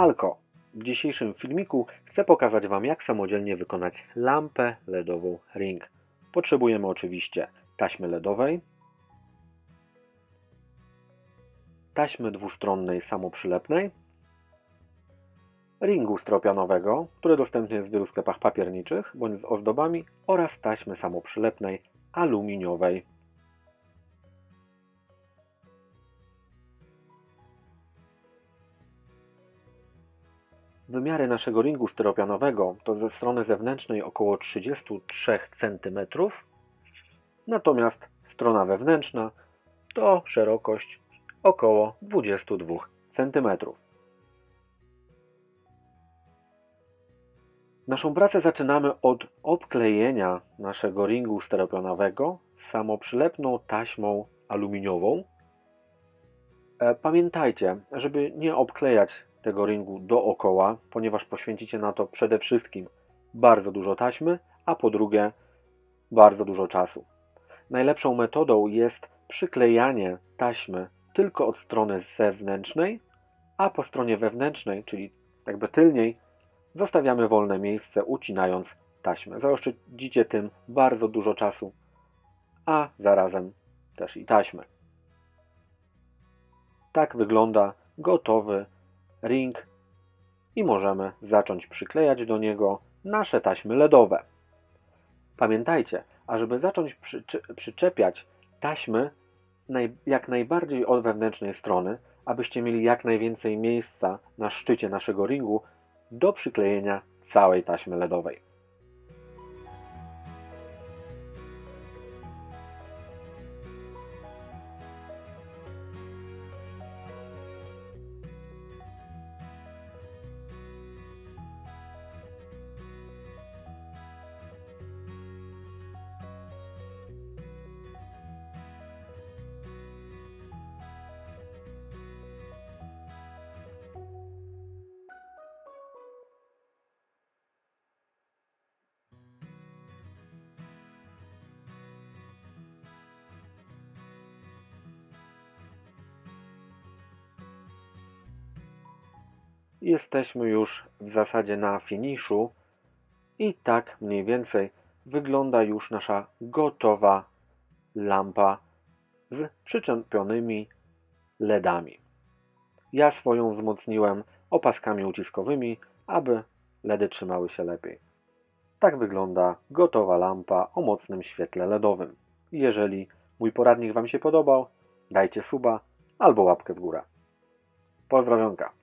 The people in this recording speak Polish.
Halko. W dzisiejszym filmiku chcę pokazać Wam, jak samodzielnie wykonać lampę LEDową Ring. Potrzebujemy oczywiście taśmy LEDowej, taśmy dwustronnej samoprzylepnej, ringu stropianowego, który dostępny jest w wielu sklepach papierniczych bądź z ozdobami oraz taśmy samoprzylepnej aluminiowej. Wymiary naszego ringu styropianowego to ze strony zewnętrznej około 33 cm, natomiast strona wewnętrzna to szerokość około 22 cm. Naszą pracę zaczynamy od obklejenia naszego ringu steropionowego samoprzylepną taśmą aluminiową. E, Pamiętajcie, żeby nie obklejać tego ringu dookoła, ponieważ poświęcicie na to przede wszystkim bardzo dużo taśmy, a po drugie bardzo dużo czasu. Najlepszą metodą jest przyklejanie taśmy tylko od strony zewnętrznej, a po stronie wewnętrznej, czyli jakby tylniej, zostawiamy wolne miejsce, ucinając taśmę. Zaoszczędzicie tym bardzo dużo czasu, a zarazem też i taśmy. Tak wygląda gotowy ring i możemy zacząć przyklejać do niego nasze taśmy LEDowe. Pamiętajcie, ażeby zacząć przyczepiać taśmy jak najbardziej od wewnętrznej strony, abyście mieli jak najwięcej miejsca na szczycie naszego ringu do przyklejenia całej taśmy LEDowej. Jesteśmy już w zasadzie na finiszu i tak mniej więcej wygląda już nasza gotowa lampa z przyczepionymi LEDami. Ja swoją wzmocniłem opaskami uciskowymi, aby LEDy trzymały się lepiej. Tak wygląda gotowa lampa o mocnym świetle LEDowym. Jeżeli mój poradnik Wam się podobał, dajcie suba albo łapkę w górę. Pozdrowionka.